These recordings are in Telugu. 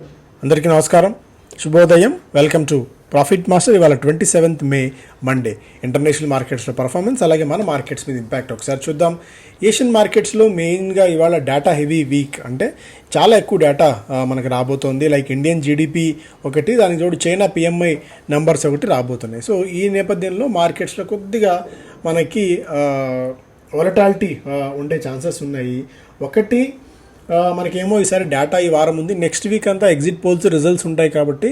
అందరికీ నమస్కారం. శుభోదయం. వెల్కమ్ టు ప్రాఫిట్ మాస్టర్ ఇవాళ twenty seventh May Monday international మార్కెట్స్లో పర్ఫార్మెన్స్ అలాగే మన మార్కెట్స్ మీద ఇంపాక్ట్ ఒకసారి చూద్దాం. ఏషియన్ మార్కెట్స్లో మెయిన్గా ఇవాళ డేటా హెవీ వీక్ అంటే చాలా ఎక్కువ డేటా మనకు రాబోతోంది. లైక్ ఇండియన్ జీడిపి ఒకటి దానికి తోడు చైనా పిఎంఐ నెంబర్స్ ఒకటి రాబోతున్నాయి. సో ఈ నేపథ్యంలో మార్కెట్స్లో కొద్దిగా మనకి వొలటాలిటీ ఉండే ఛాన్సెస్ ఉన్నాయి. ఒకటి మనకేమో ఈసారి డేటా ఈ వారం ఉంది. నెక్స్ట్ వీక్ అంతా ఎగ్జిట్ పోల్స్ రిజల్ట్స్ ఉంటాయి కాబట్టి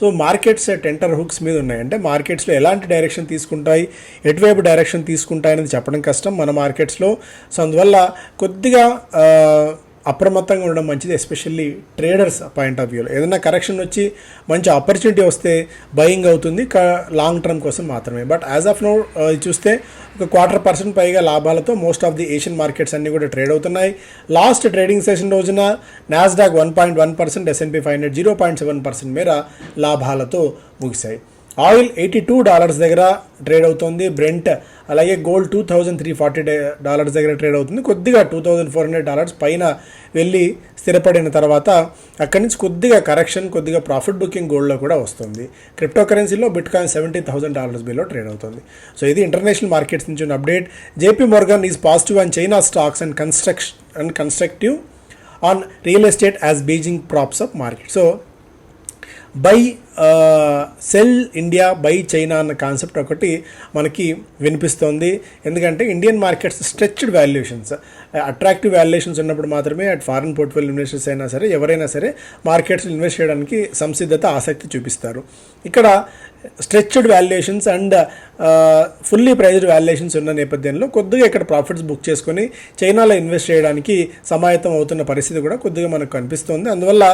సో మార్కెట్స్ టెంటర్ హుక్స్ మీద ఉన్నాయి. అంటే మార్కెట్స్లో ఎలాంటి డైరెక్షన్ తీసుకుంటాయి ఎటువైపు డైరెక్షన్ తీసుకుంటాయి అనేది చెప్పడం కష్టం మన మార్కెట్స్లో సో అందువల్ల కొద్దిగా అప్రమత్తంగా ఉండడం మంచిది ఎస్పెషల్లీ ట్రేడర్స్ పాయింట్ ఆఫ్ వ్యూలో ఏదైనా కరెక్షన్ వచ్చి మంచి ఆపర్చునిటీ వస్తే బయింగ్ అవుతుంది లాంగ్ టర్మ్ కోసం మాత్రమే. బట్ యాజ్ ఆఫ్ నో చూస్తే ఒక క్వార్టర్ పర్సెంట్ పైగా లాభాలతో most of the Asian markets అన్నీ కూడా ట్రేడ్ అవుతున్నాయి. లాస్ట్ ట్రేడింగ్ సెషన్ రోజున Nasdaq one point one percent S and P five hundred zero point seven percent మేర లాభాలతో ముగిశాయి. ఆయిల్ ఎయిటీ టూ డాలర్స్ దగ్గర ట్రేడ్ అవుతుంది. బ్రెంట్ అలాగే gold two thousand three forty dollars దగ్గర ట్రేడ్ అవుతుంది. కొద్దిగా two thousand four hundred dollars పైన వెళ్ళి స్థిరపడిన తర్వాత అక్కడి నుంచి కొద్దిగా కరెక్షన్ కొద్దిగా ప్రాఫిట్ బుకింగ్ గోల్డ్లో కూడా వస్తుంది. క్రిప్టో కరెన్సీలో bitcoin seventy thousand dollars below trade అవుతుంది. సో ఇది ఇంటర్నేషనల్ మార్కెట్స్ నుంచి ఉన్న update JP Morgan is positive and China stocks and construction and constructive on real estate as Beijing props up market so buy sell India buy China అన్న కాన్సెప్ట్ ఒకటి మనకి వినిపిస్తోంది. ఎందుకంటే Indian markets stretched valuations attractive valuations ఉన్నప్పుడు మాత్రమే అట్ ఫారిన్ పోర్ట్ఫోలియో ఇన్వెస్టర్స్ అయినా సరే ఎవరైనా సరే మార్కెట్స్ ఇన్వెస్ట్ చేయడానికి సంసిద్ధత ఆసక్తి చూపిస్తారు. ఇక్కడ stretched valuations and fully priced valuations ఉన్న నేపథ్యంలో కొద్దిగా ఇక్కడ ప్రాఫిట్స్ బుక్ చేసుకొని చైనాలో ఇన్వెస్ట్ చేయడానికి సమాయత్తం అవుతున్న పరిస్థితి కూడా కొద్దిగా మనకు కనిపిస్తుంది. అందువల్ల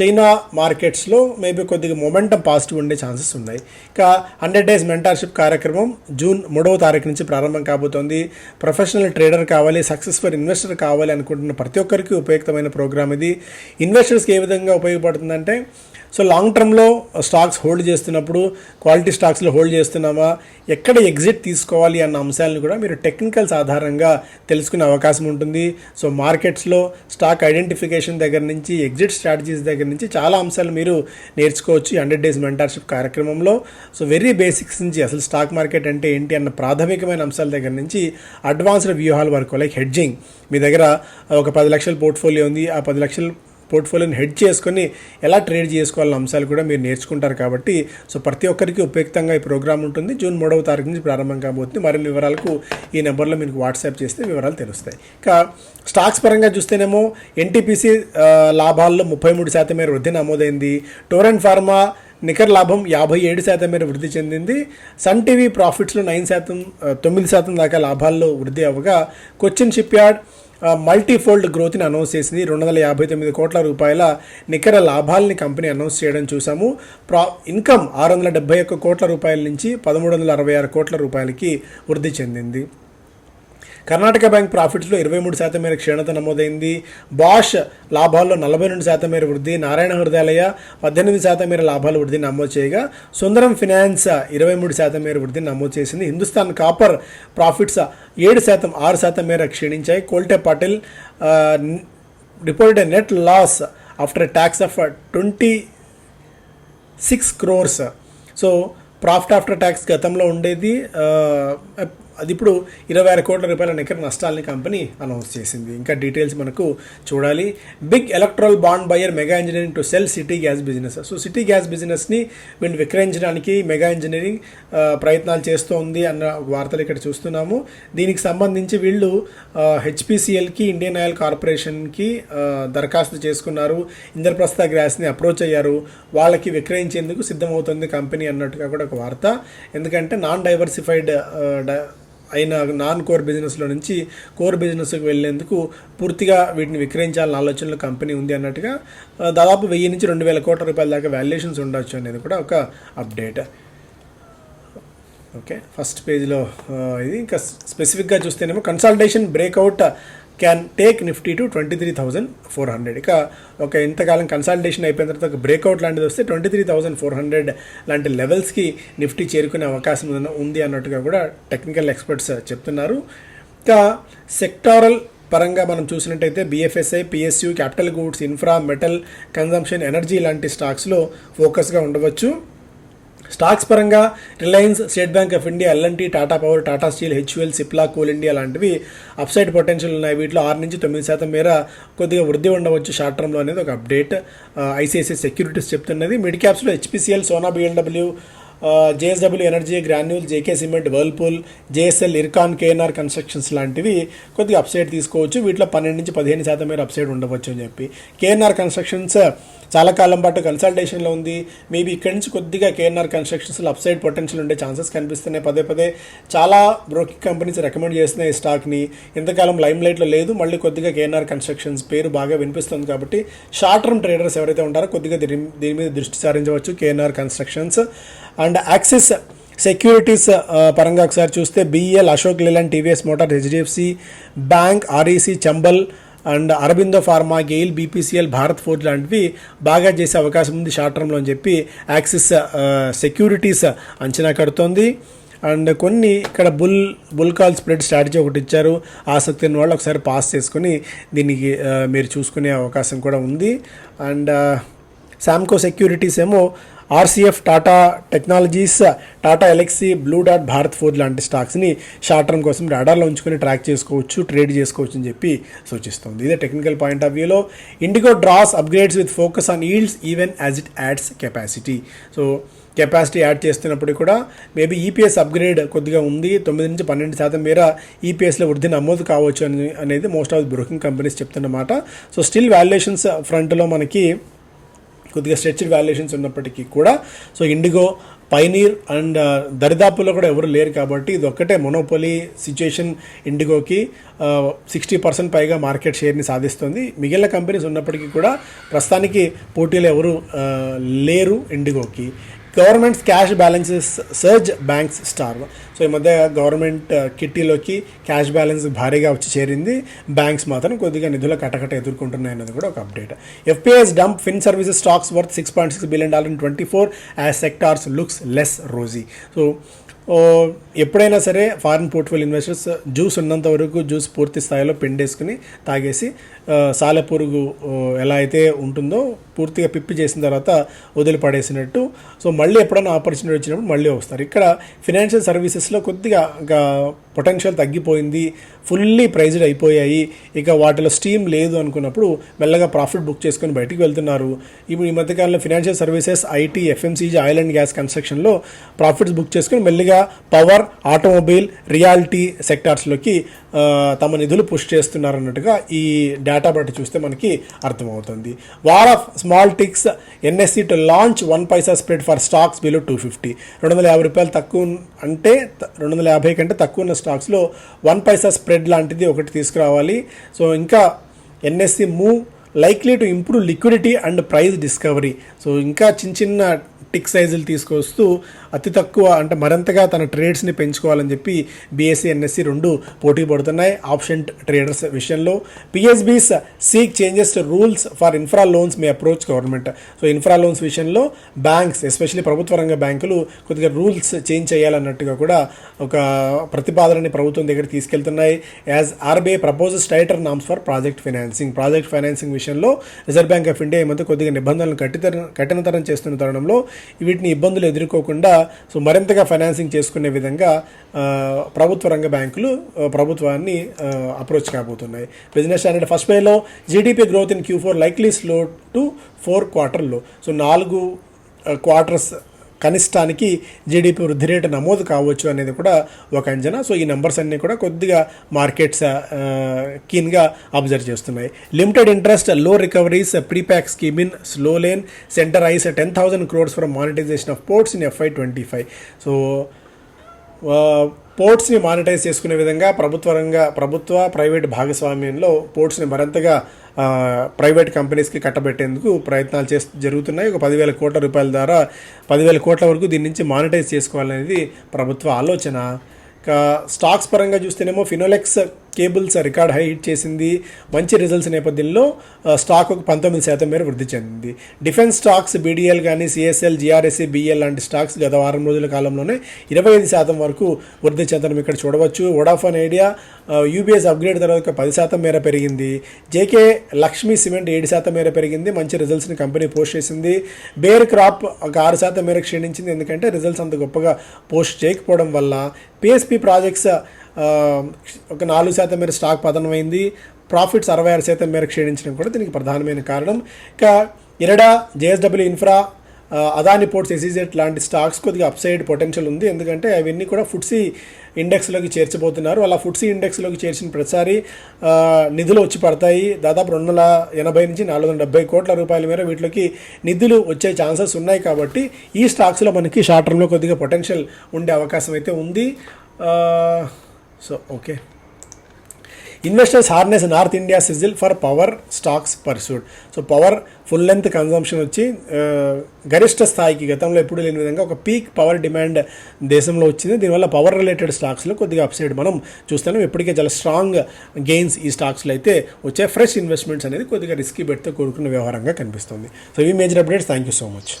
చైనా మార్కెట్స్లో మేబీ కొద్దిగా మొమెంటం పాజిటివ్ ఉండే ఛాన్సెస్ ఉన్నాయి. ఇక హండ్రెడ్ డేస్ మెంటార్షిప్ కార్యక్రమం జూన్ మూడవ తారీఖు నుంచి ప్రారంభం కాబోతోంది. ప్రొఫెషనల్ ట్రేడర్ కావాలి సక్సెస్ఫుల్ ఇన్వెస్టర్ కావాలి అనుకుంటున్న ప్రతి ఒక్కరికి ఉపయుక్తమైన ప్రోగ్రామ్ ఇది. ఇన్వెస్టర్స్కి ఏ విధంగా ఉపయోగపడుతుందంటే సో లాంగ్ టర్మ్లో స్టాక్స్ హోల్డ్ చేస్తున్నప్పుడు క్వాలిటీ స్టాక్స్లో హోల్డ్ చేస్తున్నామా? ఎక్కడ ఎగ్జిట్ తీసుకోవాలి అన్న అంశాలను కూడా మీరు టెక్నికల్స్ ఆధారంగా తెలుసుకునే అవకాశం ఉంటుంది. సో మార్కెట్స్లో స్టాక్ ఐడెంటిఫికేషన్ దగ్గర నుంచి ఎగ్జిట్ స్ట్రాటజీస్ దగ్గర నుంచి చాలా అంశాలు మీరు నేర్చుకోవచ్చు హండ్రెడ్ డేస్ మెంటర్షిప్ కార్యక్రమంలో. సో వెరీ బేసిక్స్ నుంచి అసలు స్టాక్ మార్కెట్ అంటే ఏంటి అన్న ప్రాథమికమైన అంశాల దగ్గర నుంచి అడ్వాన్స్డ్ వ్యూహాల వరకు లైక్ హెడ్జింగ్ మీ దగ్గర ఒక పది లక్షల పోర్ట్ఫోలియో ఉంది. ఆ పది లక్షలు పోర్ట్ఫోలియోని హెడ్ చేసుకొని ఎలా ట్రేడ్ చేసుకోవాలన్న అంశాలు కూడా మీరు నేర్చుకుంటారు కాబట్టి సో ప్రతి ఒక్కరికి ఉపయుక్తంగా ఈ ప్రోగ్రామ్ ఉంటుంది. జూన్ మూడవ తారీఖు నుంచి ప్రారంభం కాబోతుంది. మరిన్ని వివరాలకు ఈ నెంబర్లో మీకు వాట్సాప్ చేస్తే వివరాలు తెలుస్తాయి. ఇక స్టాక్స్ పరంగా చూస్తేనేమో ఎన్టీపీసీ లాభాల్లో ముప్పై మూడు శాతం మేర వృద్ధి నమోదైంది. టోరెంట్ ఫార్మా నికర లాభం యాభై ఏడు శాతం మేర వృద్ధి చెందింది. సన్ టీవీ ప్రాఫిట్స్లో నైన్ శాతం తొమ్మిది శాతం దాకా లాభాల్లో వృద్ధి అవ్వగా కొచ్చిన్ షిప్ యార్డ్ మల్టీఫోల్డ్ గ్రోత్ని అనౌన్స్ చేసింది. రెండు వందల యాభై తొమ్మిది కోట్ల రూపాయల నికర లాభాలని కంపెనీ అనౌన్స్ చేయడం చూసాము. ప్రా ఇన్కమ్ ఆరు వందల డెబ్బై ఒక్క కోట్ల రూపాయల నుంచి పదమూడు వందల అరవై ఆరు కోట్ల రూపాయలకి వృద్ధి చెందింది. కర్ణాటక బ్యాంక్ ప్రాఫిట్స్లో ఇరవై మూడు శాతం మేర క్షీణత నమోదైంది. బాష్ లాభాల్లో నలభై రెండు శాతం మేర వృద్ధి. నారాయణ హృదయాలయ పద్దెనిమిది శాతం మేర లాభాలు వృద్ధి నమోదు చేయగా సుందరం ఫినాన్స్ ఇరవై మూడు శాతం మేర వృద్ధి నమోదు చేసింది. హిందుస్థాన్ కాపర్ ప్రాఫిట్స్ ఏడు శాతం ఆరు శాతం మేర క్షీణించాయి. Kolte Patil reported net loss after tax of twenty six crores. So profit after tax గతంలో ఉండేది అది ఇప్పుడు ఇరవై ఆరు కోట్ల రూపాయల నికర నష్టాలని కంపెనీ అనౌన్స్ చేసింది. ఇంకా డీటెయిల్స్ మనకు చూడాలి. Big electoral bond buyer Megha Engineering to sell city gas business. So city gas బిజినెస్ని వీళ్ళు విక్రయించడానికి మెగా ఇంజనీరింగ్ ప్రయత్నాలు చేస్తోంది అన్న వార్తలు ఇక్కడ చూస్తున్నాము. దీనికి సంబంధించి వీళ్ళు హెచ్పిసిఎల్కి ఇండియన్ ఆయిల్ కార్పొరేషన్కి దరఖాస్తు చేసుకున్నారు. ఇంద్రప్రస్థ గ్యాస్ని అప్రోచ్ అయ్యారు. వాళ్ళకి విక్రయించేందుకు సిద్ధమవుతుంది కంపెనీ అన్నట్టుగా కూడా ఒక వార్త. ఎందుకంటే నాన్ డైవర్సిఫైడ్ అయిన నాన్ కోర్ బిజినెస్లో నుంచి కోర్ బిజినెస్కి వెళ్ళేందుకు పూర్తిగా వీటిని విక్రయించాలని ఆలోచనలో కంపెనీ ఉంది అన్నట్టుగా దాదాపు వెయ్యి నుంచి రెండు వేల కోట్ల రూపాయల దాకా వాల్యుయేషన్స్ ఉండొచ్చు అనేది కూడా ఒక అప్డేట్. ఓకే ఫస్ట్ పేజ్లో ఇది. ఇంకా స్పెసిఫిక్గా చూస్తేనేమో consultation breakout can take Nifty to twenty three thousand four hundred ఇక ఒక ఇంతకాలం కన్సల్టేషన్ అయిపోయిన తర్వాత ఒక బ్రేక్అవుట్ లాంటిది వస్తే twenty three thousand four hundred లాంటి లెవెల్స్కి నిఫ్టీ చేరుకునే అవకాశం ఉంది అన్నట్టుగా కూడా టెక్నికల్ ఎక్స్పర్ట్స్ చెప్తున్నారు. ఇంకా సెక్టారల్ పరంగా మనం చూసినట్టయితే BFSI PSU capital goods infra metal consumption energy లాంటి స్టాక్స్లో ఫోకస్గా ఉండవచ్చు. స్టాక్స్ పరంగా Reliance State Bank of India L and T Tata Power Tata Steel HUL Cipla Coal India లాంటివి అప్సైడ్ పొటెన్షియల్ ఉన్నాయి. వీటిలో ఆరు నుంచి తొమ్మిది శాతం మేర కొద్దిగా వృద్ధి ఉండవచ్చు షార్ట్ టర్మ్లో అనేది ఒక అప్డేట్. ఐసిఐసిఐ సెక్యూరిటీస్ చెప్తున్నది. Mid క్యాప్స్లో HPCL Sona BLW JSW Energy Granule JK Cement Whirlpool JSL Ircon KNR Constructions లాంటివి కొద్దిగా అప్సైడ్ తీసుకోవచ్చు. వీటిలో పన్నెండు నుంచి పదిహేను శాతం మేర అప్సైడ్ ఉండవచ్చు అని చెప్పి. కేఎన్ఆర్ కన్స్ట్రక్షన్స్ చాలా కాలం పాటు కన్సల్టేషన్లో ఉంది. మేబీ ఇక్కడి నుంచి కొద్దిగా కేఎన్ఆర్ కన్స్ట్రక్షన్స్లో అప్సైడ్ పొటెన్షియల్ ఉండే ఛాన్సెస్ కనిపిస్తున్నాయి. పదే పదే చాలా బ్రోకింగ్ కంపెనీస్ రికమెండ్ చేస్తున్నాయి ఈ స్టాక్ని. ఇంతకాలం లైమ్ లైట్లో లేదు. మళ్ళీ కొద్దిగా కేఎన్ఆర్ కన్స్ట్రక్షన్స్ పేరు బాగా వినిపిస్తుంది కాబట్టి షార్ట్ టర్మ్ ట్రేడర్స్ ఎవరైతే ఉంటారో కొద్దిగా దీని దీని మీద దృష్టి సారించవచ్చు KNR Constructions. And Axis Securities పరంగా ఒకసారి చూస్తే BEL Ashok Leyland TVS Motor HDFC Bank REC Chambal and Aurobindo Pharma GAIL BPCL Bharat Forge లాంటివి బాగా చేసే అవకాశం ఉంది షార్ట్ టర్మ్లో అని చెప్పి యాక్సిస్ సెక్యూరిటీస్ అంచనా కడుతోంది. అండ్ కొన్ని ఇక్కడ bull bull call spread strategy ఒకటి ఇచ్చారు. ఆసక్తి ఉన్న వాళ్ళు ఒకసారి పాస్ చేసుకుని దీనికి మీరు చూసుకునే అవకాశం కూడా ఉంది. అండ్ శామ్కో సెక్యూరిటీస్ ఏమో RCF Tata Technologies Tata Elxsi Blue dot Bharat four లాంటి స్టాక్స్ని షార్ట్ టర్మ్ కోసం రాడార్లో ఉంచుకొని ట్రాక్ చేసుకోవచ్చు ట్రేడ్ చేసుకోవచ్చు అని చెప్పి సూచిస్తుంది. ఇదే టెక్నికల్ పాయింట్ ఆఫ్ వ్యూలో IndiGo draws upgrades with focus on yields even as it adds capacity so capacity add చేస్తున్నప్పుడు కూడా మేబీ ఈపీఎస్ అప్గ్రేడ్ కొద్దిగా ఉంది. తొమ్మిది నుంచి పన్నెండు శాతం మేర ఈపీఎస్లో వృద్ధి నమోదు కావచ్చు అని అనేది most of the broking companies చెప్తున్నమాట. So still valuations ఫ్రంట్లో మనకి కొద్దిగా స్ట్రెచ్డ్ వాల్యుయేషన్స్ ఉన్నప్పటికీ కూడా. సో ఇండిగో పైనీర్ అండ్ దరిదాపుల్లో కూడా ఎవరు లేరు కాబట్టి ఇది ఒక్కటే మొనోపోలీ సిచ్యుయేషన్ ఇండిగోకి సిక్స్టీ పర్సెంట్ పైగా మార్కెట్ షేర్ని సాధిస్తుంది. మిగిలిన కంపెనీస్ ఉన్నప్పటికీ కూడా ప్రస్తుతానికి పోటీలు ఎవరు లేరు ఇండిగోకి. Governments cash balances surge banks star. So ఈ మధ్య గవర్నమెంట్ కిట్టీలోకి క్యాష్ బ్యాలెన్స్ భారీగా వచ్చి చేరింది. బ్యాంక్స్ మాత్రం కొద్దిగా నిధుల కటకట ఎదుర్కొంటున్నాయి అన్నది కూడా ఒక update. FPIs dump fin services stocks worth six point six billion dollar in twenty four as sectors looks less rosy so ఎప్పుడైనా సరే ఫారిన్ పోర్ట్ఫోలియో ఇన్వెస్టర్స్ జ్యూస్ ఉన్నంత వరకు జ్యూస్ పూర్తి స్థాయిలో పిండేసుకుని తాగేసి సాలెపురుగు ఎలా అయితే ఉంటుందో పూర్తిగా పిప్పి చేసిన తర్వాత వదిలిపడేసినట్టు. సో మళ్ళీ ఎప్పుడైనా ఆపర్చునిటీ వచ్చినప్పుడు మళ్ళీ వస్తారు. ఇక్కడ ఫినాన్షియల్ సర్వీసెస్లో కొద్దిగా ఇంకా పొటెన్షియల్ తగ్గిపోయింది ఫుల్లీ ప్రైజ్డ్ అయిపోయాయి. ఇక వాటిలో స్టీమ్ లేదు అనుకున్నప్పుడు మెల్లగా ప్రాఫిట్ బుక్ చేసుకొని బయటికి వెళ్తున్నారు. ఇప్పుడు ఈ మధ్యకాలంలో financial services IT FMCG oil and gas కన్స్ట్రక్షన్లో ప్రాఫిట్స్ బుక్ చేసుకొని మెల్లిగా పవర్ ఆటోమొబైల్ రియాలిటీ సెక్టార్స్లోకి తమ నిధులు పుష్ చేస్తున్నారు అన్నట్టుగా ఈ డేటా బట్టి చూస్తే మనకి అర్థమవుతుంది. War of small ticks NSE to launch one paisa spread for stocks below two fifty రెండు వందల యాభై రూపాయలు తక్కువ అంటే రెండు వందల యాభై కంటే తక్కువ ఉన్న స్టాక్స్లో వన్ పైసా స్ప్రెడ్ లాంటిది ఒకటి తీసుకురావాలి. సో ఇంకా NSE move likely to improve liquidity and price discovery so ఇంకా చిన్న చిన్న టిక్ సైజులు తీసుకొస్తూ అతి తక్కువ అంటే మరింతగా తన ట్రేడ్స్ని పెంచుకోవాలని చెప్పి బీఎస్సీ ఎన్ఎస్సి రెండు పోటీ పడుతున్నాయి. ఆప్షన్ ట్రేడర్స్ విషయంలో PSBs seek changes rules for infra loans may approach government so infra loans విషయంలో బ్యాంక్స్ ఎస్పెషల్లీ ప్రభుత్వ రంగ బ్యాంకులు కొద్దిగా రూల్స్ చేంజ్ చేయాలన్నట్టుగా కూడా ఒక ప్రతిపాదనని ప్రభుత్వం దగ్గర తీసుకెళ్తున్నాయి. As RBI proposes tighter norms for project financing project financing విషయంలో రిజర్వ్ బ్యాంక్ ఆఫ్ ఇండియా ఏమంతా మధ్య కొద్దిగా నిబంధనలు కఠితర కఠినతరం చేస్తున్న తరుణంలో వీటిని ఇబ్బందులు ఎదుర్కోకుండా సో మరింతగా ఫైనాన్సింగ్ చేసుకునే విధంగా ప్రభుత్వ రంగ బ్యాంకులు ప్రభుత్వాన్ని అప్రోచ్ కాబోతున్నాయి. బిజినెస్ స్టాండర్డ్ ఫస్ట్ మేలో GDP growth in Q four likely slow to four క్వార్టర్లో సో నాలుగు క్వార్టర్స్ కనిష్టానికి జీడిపి వృద్ధి రేటు నమోదు కావచ్చు అనేది కూడా ఒక అంచనా. సో ఈ నెంబర్స్ అన్నీ కూడా కొద్దిగా మార్కెట్స్ కీన్గా అబ్జర్వ్ చేస్తున్నాయి. Limited ఇంట్రెస్ట్లో recoveries prepack scheme in slow lane centre eyes ten thousand crores for monetisation of ports in FY twenty five so పోర్ట్స్ని monetise చేసుకునే విధంగా ప్రభుత్వ రంగ ప్రభుత్వ ప్రైవేట్ భాగస్వామ్యంలో పోర్ట్స్ని మరింతగా ప్రైవేట్ కంపెనీస్కి కట్టబెట్టేందుకు ప్రయత్నాలు చేస్తూ జరుగుతున్నాయి. ఒక పదివేల కోట్ల రూపాయల ద్వారా పదివేల కోట్ల వరకు దీని నుంచి మానిటైజ్ చేసుకోవాలనేది ప్రభుత్వ ఆలోచన. స్టాక్స్ పరంగా చూస్తేనేమో Finolex cables record high hit చేసింది. మంచి రిజల్ట్స్ నేపథ్యంలో స్టాక్ ఒక పంతొమ్మిది శాతం మేర వృద్ధి చెందింది. డిఫెన్స్ స్టాక్స్ బీడీఎల్ కానీ సిఎస్ఎల్ జిఆర్ఎస్సి బిఎల్ లాంటి స్టాక్స్ గత వారం రోజుల కాలంలోనే ఇరవై ఐదు శాతం వరకు వృద్ధి చెందడం ఇక్కడ చూడవచ్చు. వోడాఫోన్ ఐడియా యూబీఎస్ అప్గ్రేడ్ తర్వాత పది శాతం మేర పెరిగింది. జేకే లక్ష్మీ సిమెంట్ ఏడు శాతం మేర పెరిగింది. మంచి రిజల్ట్స్ని కంపెనీ పోస్ట్ చేసింది. బేర్ క్రాప్ ఒక ఆరు శాతం మేర క్షీణించింది. ఎందుకంటే రిజల్ట్స్ అంత గొప్పగా పోస్ట్ చేయకపోవడం వల్ల. పిఎస్పి ప్రాజెక్ట్స్ ఒక నాలుగు శాతం మేర స్టాక్ పతనమైంది. ప్రాఫిట్స్ అరవై ఆరు శాతం మేర క్షీణించడం కూడా దీనికి ప్రధానమైన కారణం. ఇక IREDA JSW infra Adani ports SpiceJet లాంటి స్టాక్స్ కొద్దిగా అప్సైడ్ పొటెన్షియల్ ఉంది. ఎందుకంటే అవన్నీ కూడా ఫుడ్సీ ఇండెక్స్లోకి చేర్చబోతున్నారు. అలా ఫుడ్సీ ఇండెక్స్లోకి చేర్చిన ప్రతిసారి నిధులు వచ్చి పడతాయి. దాదాపు రెండు వందల ఎనభై నుంచి నాలుగు వందల డెబ్బై కోట్ల రూపాయల మేర వీటిలోకి నిధులు వచ్చే ఛాన్సెస్ ఉన్నాయి కాబట్టి ఈ స్టాక్స్లో మనకి షార్ట్ టర్మ్లో కొద్దిగా పొటెన్షియల్ ఉండే అవకాశం అయితే ఉంది. So okay investors harness north India sizzle for power stocks pursued so power full length consumption వచ్చి uh, గరిష్ట స్థాయికి గతంలో ఎప్పుడు లేని విధంగా ఒక పీక్ పవర్ డిమాండ్ దేశంలో వచ్చింది. దీనివల్ల పవర్ రిలేటెడ్ స్టాక్స్లో కొద్దిగా అప్సైడ్ మనం చూస్తున్నాం ఇప్పటికే చాలా స్ట్రాంగ్ గెయిన్స్ ఈ స్టాక్స్లో అయితే వచ్చే ఫ్రెష్ ఇన్వెస్ట్మెంట్స్ అనేది కొద్దిగా రిస్కీ పెడితే కూడుకున్న వ్యవహారంగా కనిపిస్తుంది. సో ఈ major updates thank you so much